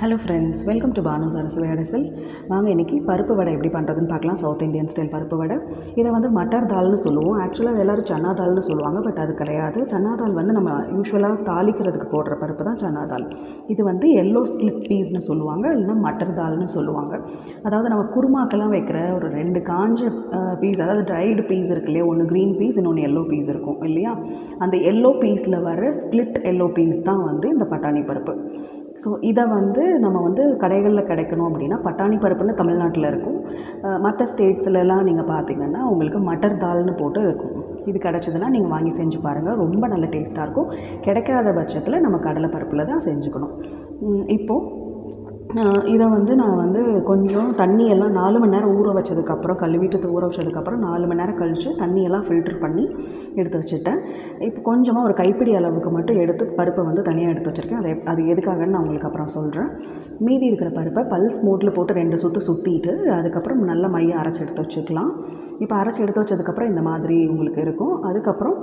Hello friends welcome to Banu Saraswati அடைசல் வாங்க இன்றைக்கி பருப்பு வடை எப்படி பண்ணுறதுன்னு பார்க்கலாம். சவுத் இந்தியன் ஸ்டைல் பருப்பு வடை. இதை வந்து மட்டர் தால்னு சொல்லுவோம். ஆக்சுவலாக எல்லோரும் சன்னா தால்னு சொல்லுவாங்க பட் அது கிடையாது. சன்னா தால் வந்து நம்ம யூஸ்வலாக தாளிக்கிறதுக்கு போடுற பருப்பு தான் சன்னா தால் இது வந்து எல்லோ ஸ்பிளிட் பீஸ்னு சொல்லுவாங்க இல்லைன்னா மட்டர் தால்னு சொல்லுவாங்க. அதாவது நம்ம குருமாக்கெல்லாம் வைக்கிற ஒரு ரெண்டு காஞ்ச பீஸ் அதாவது ட்ரைடு பீஸ் இருக்கு இல்லையா? ஒன்று க்ரீன் பீஸ் இன்னொன்று எல்லோ பீஸ் இருக்கும் இல்லையா? அந்த எல்லோ பீஸில் வர ஸ்ப்ளிட் எல்லோ பீஸ் தான் வந்து இந்த பட்டாணி பருப்பு. ஸோ இதை வந்து நம்ம வந்து கடைகளில் கிடைக்கணும் அப்படின்னா பட்டாணி பருப்புன்னு தமிழ்நாட்டில் இருக்கும். மற்ற ஸ்டேட்ஸ்லலாம் நீங்கள் பார்த்தீங்கன்னா உங்களுக்கு மட்டர் தால்னு போட்டு இருக்கும். இது கிடச்சதுன்னா நீங்கள் வாங்கி செஞ்சு பாருங்கள் ரொம்ப நல்ல டேஸ்ட்டாக இருக்கும். கிடைக்காத பட்சத்தில் நம்ம கடலை பருப்பில் தான் செஞ்சுக்கணும். இப்போது இதை வந்து நான் வந்து கொஞ்சம் தண்ணியெல்லாம் நாலு மணி நேரம் ஊற வச்சதுக்கப்புறம் கழுவிட்டு ஊற வச்சதுக்கப்புறம் நாலு மணி நேரம் கழித்து தண்ணியெல்லாம் ஃபில்ட்ரு பண்ணி எடுத்து வச்சுட்டேன். இப்போ கொஞ்சமாக ஒரு கைப்பிடி அளவுக்கு மட்டும் எடுத்து பருப்பை வந்து தனியாக எடுத்து வச்சுருக்கேன். அதை அது எதுக்காகன்னு நான் உங்களுக்கு அப்புறம் சொல்கிறேன் மீதி இருக்கிற பருப்பை பல்ஸ் மோட்டில் போட்டு ரெண்டு சுற்று சுற்றிட்டு அதுக்கப்புறம் நல்ல மையை அரைச்சி எடுத்து வச்சுக்கலாம். இப்போ அரைச்சி எடுத்து வச்சதுக்கப்புறம் இந்த மாதிரி உங்களுக்கு இருக்கும். அதுக்கப்புறம்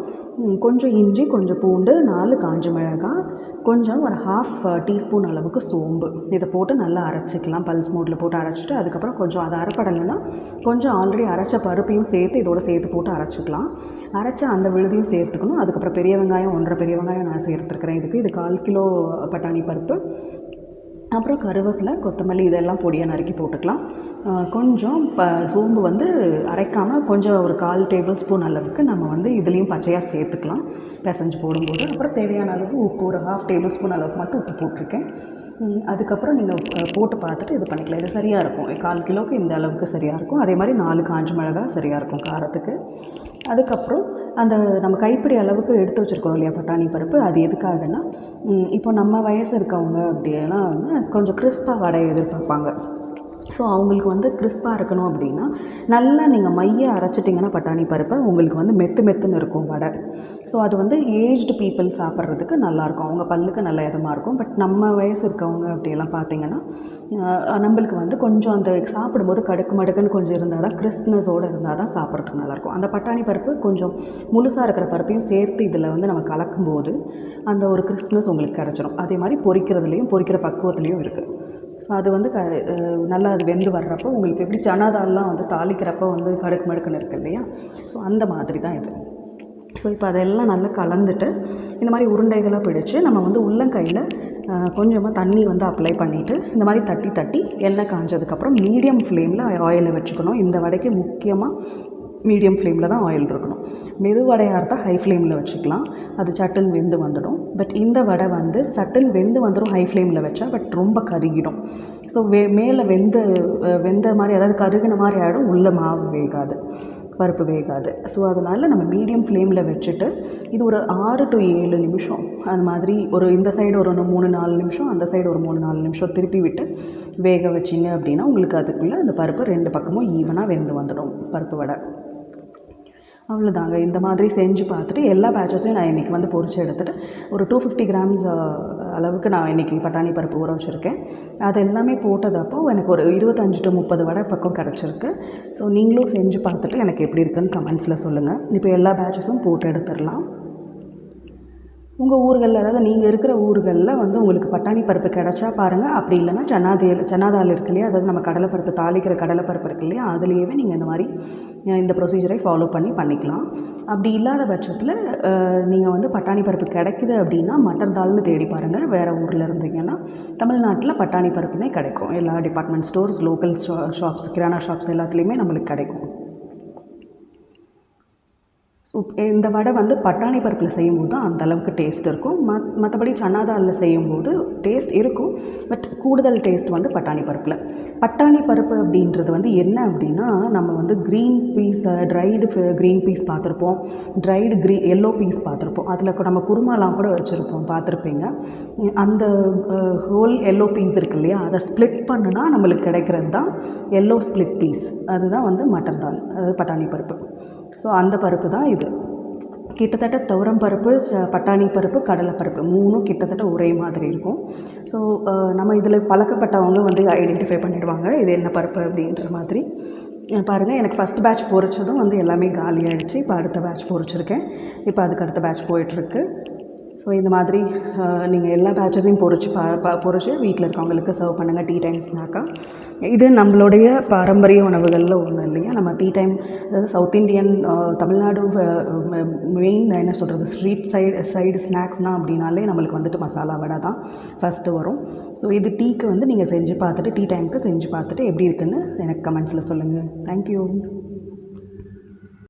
கொஞ்சம் இஞ்சி கொஞ்சம் பூண்டு நாலு காஞ்ச மிளகாய் கொஞ்சம் ஒரு ஹாஃப் டீஸ்பூன் அளவுக்கு சோம்பு. இதை போட்டு நல்லா அரைச்சிக்கலாம். பல்ஸ் மோட்டில் போட்டு அரைச்சிட்டு அதுக்கப்புறம் கொஞ்சம் அது அரைப்படலைன்னா கொஞ்சம் ஆல்ரெடி அரைச்ச பருப்பையும் சேர்த்து இதோட சேர்த்து போட்டு அரைச்சிக்கலாம். அரைச்ச அந்த விழுதையும் சேர்த்துக்கணும். அதுக்கப்புறம் பெரிய வெங்காயம் ஒன்றரை பெரிய வெங்காயம் நான் சேர்த்துருக்கிறேன் இதுக்கு. இது கால் கிலோ பட்டாணி பருப்பு. அப்புறம் கருவேப்பிலை கொத்தமல்லி இதெல்லாம் பொடியாக நறுக்கி போட்டுக்கலாம். கொஞ்சம் ப சோம்பு வந்து அரைக்காமல் கொஞ்சம் ஒரு கால் டேபிள் ஸ்பூன் அளவுக்கு நம்ம வந்து இதுலேயும் பச்சையாக சேர்த்துக்கலாம். பிசைஞ்சு போடும்போது. அப்புறம் தேவையான அளவு உப்பு ஒரு ஹாஃப் டேபிள் ஸ்பூன் அளவுக்கு மட்டும் உப்பு போட்டிருக்கேன். அதுக்கப்புறம் நீங்கள் போட்டு பார்த்துட்டு இது பண்ணிக்கலாம். இது சரியாக இருக்கும். கால் கிலோவுக்கு இந்த அளவுக்கு சரியாக இருக்கும். அதே மாதிரி நாலு காஞ்ச மிளகா சரியாக இருக்கும் காரத்துக்கு. அதுக்கப்புறம் அந்த நம்ம கைப்பிடி அளவுக்கு எடுத்து வச்சுருக்கோம் இல்லையா பட்டாணி பருப்பு. அது எதுக்காகன்னா இப்போ நம்ம வயசு இருக்கவங்க அப்படின்னா வந்து கொஞ்சம் கிறிஸ்பாக வடையை எதிர்பார்ப்பாங்க. ஸோ அவங்களுக்கு வந்து கிறிஸ்பாக இருக்கணும் அப்படின்னா நல்லா நீங்கள் மைய அரைச்சிட்டிங்கன்னா பட்டாணி பருப்பை உங்களுக்கு வந்து மெத்து மெத்துன்னு இருக்கும் வடை. ஸோ அது வந்து ஏஜ்டு பீப்புள் சாப்பிட்றதுக்கு நல்லாயிருக்கும். அவங்க பல்லுக்கு நல்ல இதமாக இருக்கும். பட் நம்ம வயசு இருக்கவங்க அப்படியெல்லாம் பார்த்தீங்கன்னா நம்மளுக்கு வந்து கொஞ்சம் அந்த சாப்பிடும்போது கடுக்கு மடுக்குன்னு கொஞ்சம் இருந்தால் தான் கிறிஸ்ப்னஸோடு இருந்தால் தான் சாப்பிட்றதுக்கு நல்லாயிருக்கும். அந்த பட்டாணி பருப்பு கொஞ்சம் முழுசாக இருக்கிற பருப்பையும் சேர்த்து இதில் வந்து நம்ம கலக்கும்போது அந்த ஒரு கிறிஸ்ப்னஸ் உங்களுக்கு கிடச்சிரும். அதே மாதிரி பொறிக்கிறதுலையும் பொரிக்கிற பக்குவத்துலேயும் இருக்குது ஸோ அது வந்து க நல்லா அது வெந்து வர்றப்போ உங்களுக்கு எப்படி சனா தால்லாம் வந்து தாளிக்கிறப்போ வந்து கடுக்கு மடுக்குன்னு இருக்கு இல்லையா? ஸோ அந்த மாதிரி தான் இது. ஸோ இப்போ அதெல்லாம் நல்லா கலந்துட்டு இந்த மாதிரி உருண்டைகளாக பிடிச்சு நம்ம வந்து உள்ளங்கையில் கொஞ்சமாக தண்ணி வந்து அப்ளை பண்ணிவிட்டு இந்த மாதிரி தட்டி தட்டி எண்ணெய் காஞ்சதுக்கப்புறம் மீடியம் ஃப்ளேமில் ஆயிலை வச்சுக்கணும். இந்த வடைக்கு முக்கியமாக மீடியம் ஃப்ளேமில் தான் ஆயில் இருக்கணும். மெது வடையாக இருந்தால் ஹை ஃப்ளேமில் வச்சுக்கலாம். அது சட்டுன்னு வெந்து வந்துடும். பட் இந்த வடை வந்து சட்டுன்னு வெந்து வந்துடும் ஹை ஃப்ளேமில் வச்சா பட் ரொம்ப கருகிடும். ஸோ வே மேலே வெந்து வெந்த மாதிரி அதாவது கருகின மாதிரி ஆகிடும் உள்ள மாவு வேகாது. பருப்பு வேகாது. ஸோ அதனால் நம்ம மீடியம் ஃப்ளேமில் வச்சுட்டு இது ஒரு ஆறு டு ஏழு நிமிஷம். அது மாதிரி ஒரு இந்த சைடு ஒரு மூணு நாலு நிமிஷம் அந்த சைடு ஒரு மூணு நாலு நிமிஷம் திருப்பி விட்டு வேக வச்சிங்க அப்படின்னா உங்களுக்கு அதுக்குள்ளே அந்த பருப்பு ரெண்டு பக்கமும் ஈவனாக வெந்து வந்துடும். பருப்பு வடை. அவ்வளோதாங்க இந்த மாதிரி செஞ்சு பார்த்துட்டு எல்லா பேட்சஸையும் நான் இன்றைக்கி வந்து பொறிச்சு எடுத்துகிட்டு ஒரு டூ ஃபிஃப்டி கிராம்ஸ் அளவுக்கு நான் இன்றைக்கி பட்டாணி பருப்பு ஊற வச்சுருக்கேன். அது எல்லாமே போட்டதப்போ எனக்கு ஒரு இருபத்தஞ்சு டு முப்பது வடை பக்கம் கிடச்சிருக்கு. ஸோ நீங்களும் செஞ்சு பார்த்துட்டு எனக்கு எப்படி இருக்குன்னு கமெண்ட்ஸில் சொல்லுங்கள் இப்போ எல்லா பேட்சஸும் போட்டு எடுத்துடலாம். உங்கள் ஊர்களில் அதாவது நீங்கள் இருக்கிற ஊர்களில் வந்து உங்களுக்கு பட்டாணி பருப்பு கிடச்சா பாருங்கள் அப்படி இல்லைன்னா சன்னாதேல் சன்னாதால் இருக்கு இல்லையா? அதாவது நம்ம கடலைப்பருப்பு தாளிக்கிற கடலைப்பருப்பு இருக்கு இல்லையா? அதுலேயே நீங்கள் இந்த மாதிரி இந்த ப்ரொசீஜரை ஃபாலோ பண்ணி பண்ணிக்கலாம். அப்படி இல்லாத பட்சத்தில் நீங்கள் வந்து பட்டாணி பருப்பு கிடைக்குது அப்படின்னா மட்டர் தால்னு தேடி பாருங்கள் வேறு ஊரில் இருந்தீங்கன்னா தமிழ்நாட்டில் பட்டாணி பருப்புனே கிடைக்கும். எல்லா department stores local shops kirana shops எல்லாத்துலேயுமே நம்மளுக்கு கிடைக்கும். இந்த வடை வந்து பட்டாணி பருப்பில் செய்யும்போது தான் அந்த அளவுக்கு டேஸ்ட் இருக்கும். மத் மற்றபடி சன்னாதாலில் செய்யும்போது டேஸ்ட் இருக்கும். பட் கூடுதல் டேஸ்ட் வந்து பட்டாணி பருப்பில். பட்டாணி பருப்பு அப்படின்றது வந்து என்ன அப்படின்னா நம்ம வந்து green peas dried green peas பார்த்துருப்போம். ட்ரைடு க்ரீ எல்லோ பீஸ் பார்த்துருப்போம். அதில் நம்ம குருமாலாம் கூட வச்சுருப்போம் பார்த்துருப்பீங்க. அந்த ஹோல் எல்லோ பீஸ் இருக்கு இல்லையா அதை ஸ்ப்ளிட் பண்ணுனா நம்மளுக்கு கிடைக்கிறது தான் எல்லோ ஸ்ப்ளிட் பீஸ் அதுதான் வந்து மட்டன் தால் அதாவது பட்டாணி பருப்பு. ஸோ அந்த பருப்பு தான் இது. கிட்டத்தட்ட துவரம் பருப்பு ச- பட்டாணி பருப்பு கடலைப்பருப்பு மூணும் கிட்டத்தட்ட ஒரே மாதிரி இருக்கும். ஸோ நம்ம இதில் பழக்கப்பட்டவங்க வந்து ஐடென்டிஃபை பண்ணிடுவாங்க இது என்ன பருப்பு அப்படின்ற மாதிரி. பாருங்கள் எனக்கு ஃபஸ்ட் பேட்ச் பொறிச்சதும் வந்து எல்லாமே காலி இப்போ அடுத்த பேட்ச் பொரிச்சிருக்கேன். இப்போ அதுக்கு அடுத்த பேட்ச் போயிட்டுருக்கு. ஸோ இந்த மாதிரி நீங்கள் எல்லா பேட்சஸையும் பொரிச்சு பா ப பொரிச்சு வீட்டில் இருக்கவங்களுக்கு சர்வ் பண்ணுங்கள் டீ டைம் ஸ்நாக்காக இது நம்மளுடைய பாரம்பரிய உணவுகளில் ஒன்று இல்லையா? நம்ம டீ டைம் அதாவது சவுத் இந்தியன் தமிழ்நாடு மெயின் என்ன சொல்கிறது ஸ்ட்ரீட் சைடு சைடு ஸ்நாக்ஸ்னால் அப்படின்னாலே நம்மளுக்கு வந்துட்டு மசாலா வடை தான் ஃபஸ்ட்டு வரும். ஸோ இது டீக்கு வந்து நீங்கள் செஞ்சு பார்த்துட்டு டீ டைமுக்கு செஞ்சு பார்த்துட்டு எப்படி இருக்குன்னு எனக்கு கமெண்ட்ஸில் சொல்லுங்கள் தேங்க்யூ